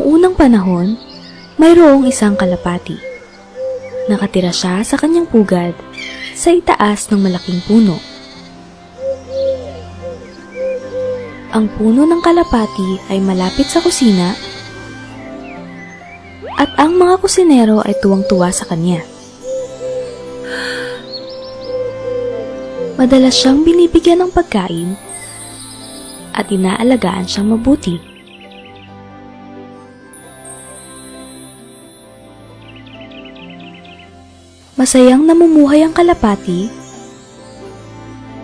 Noong unang panahon, mayroong isang kalapati. Nakatira siya sa kanyang pugad sa itaas ng malaking puno. Ang puno ng kalapati ay malapit sa kusina at ang mga kusinero ay tuwang-tuwa sa kanya. Madalas siyang binibigyan ng pagkain at inaalagaan siyang mabuti. Masayang namumuhay ang kalapati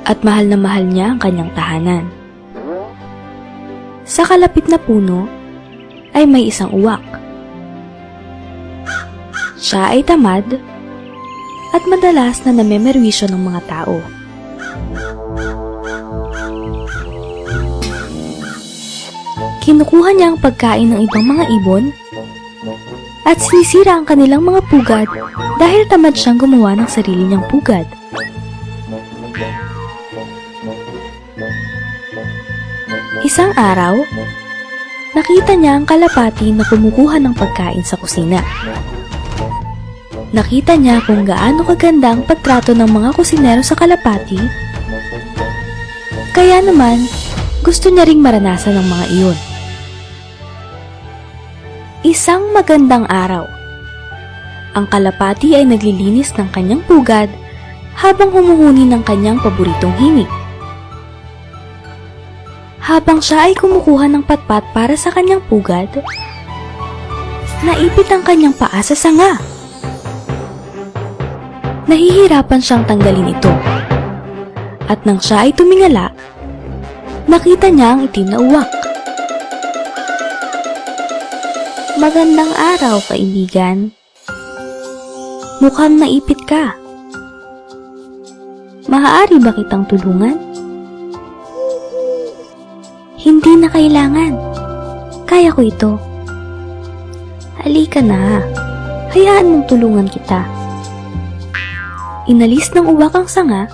at mahal na mahal niya ang kanyang tahanan. Sa kalapit na puno ay may isang uwak. Siya ay tamad at madalas na namemerwisyo ng mga tao. Kinukuha niya ang pagkain ng ibang mga ibon at sinisira ang kanilang mga pugad dahil tamad siyang gumawa ng sarili niyang pugad. Isang araw, nakita niya ang kalapati na kumukuha ng pagkain sa kusina. Nakita niya kung gaano kaganda ang pagtrato ng mga kusinero sa kalapati, kaya naman gusto niya ring maranasan ng mga iyon. Isang magandang araw. Ang kalapati ay naglilinis ng kanyang pugad habang humuhuni ng kanyang paboritong himig. Habang siya ay kumukuha ng patpat para sa kanyang pugad, naipit ang kanyang paa sa sanga. Nahihirapan siyang tanggalin ito. At nang siya ay tumingala, nakita niya ang itim na uwak. Magandang araw, kaibigan. Mukhang naipit ka. Maaari ba kitang tulungan? Hindi na kailangan. Kaya ko ito. Halika na. Hayaan mong tulungan kita. Inalis ng uwak ang sanga,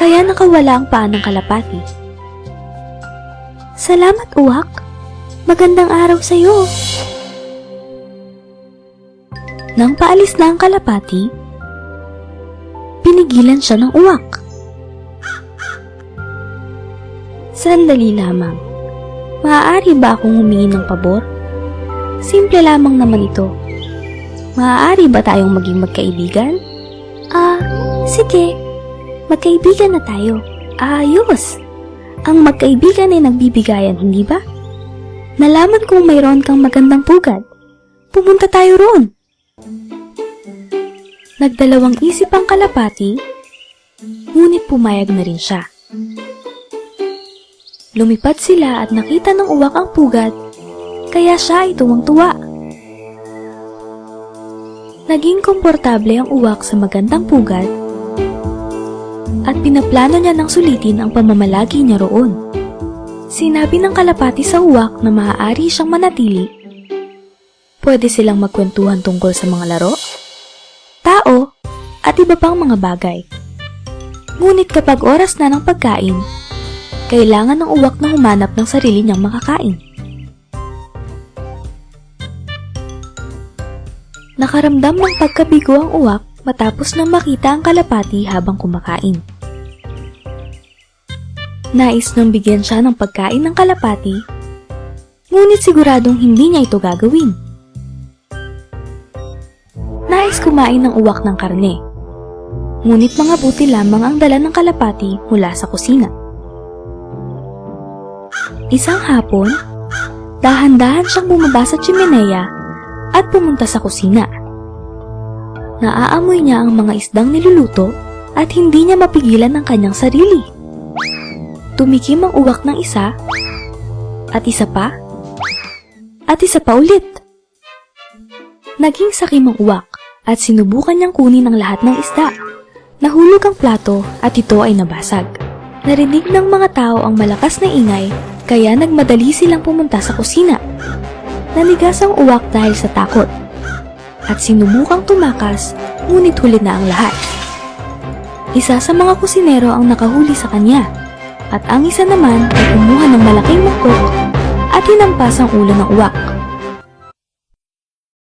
kaya nakawala ang paa ng kalapati. Salamat, uwak. Magandang araw sa'yo. Nang paalis na ang kalapati, pinigilan siya ng uwak. Sandali lamang. Maaari ba akong humingi ng pabor? Simple lamang naman ito. Maaari ba tayong maging magkaibigan? Ah, sige. Magkaibigan na tayo. Ayos! Ang magkaibigan ay nagbibigayan, hindi ba? Nalaman kong mayroon kang magandang pugad. Pumunta tayo roon. Nagdalawang isip ang kalapati, ngunit pumayag na rin siya. Lumipad sila at nakita ng uwak ang pugad, kaya siya ay tuwang-tuwa. Naging komportable ang uwak sa magandang pugad at pinaplano niya ng sulitin ang pamamalagi niya roon. Sinabi ng kalapati sa uwak na maaari siyang manatili. Pwede silang magkwentuhan tungkol sa mga laro, tao, at iba pang mga bagay. Ngunit kapag oras na ng pagkain, kailangan ng uwak na humanap ng sarili niyang makakain. Nakaramdam ng pagkabigo ang uwak matapos na makita ang kalapati habang kumakain. Nais nang bigyan siya ng pagkain ng kalapati, ngunit siguradong hindi niya ito gagawin. Nais kumain ng uwak ng karne, ngunit mga buti lamang ang dala ng kalapati mula sa kusina. Isang hapon, dahan-dahan siyang bumaba sa chimenea at pumunta sa kusina. Naaamoy niya ang mga isdang niluluto at hindi niya mapigilan ang kanyang sarili. Tumikim ang uwak ng isa, at isa pa, at isa pa ulit. Naging sakim ang uwak at sinubukan niyang kunin ang lahat ng isda. Nahulog ang plato at ito ay nabasag. Narinig ng mga tao ang malakas na ingay kaya nagmadali silang pumunta sa kusina. Nanigas ang uwak dahil sa takot at sinubukang tumakas ngunit huli na ang lahat. Isa sa mga kusinero ang nakahuli sa kanya at ang isa naman ay kumuha ng malaking mangkok at hinampas ang ulo ng uwak.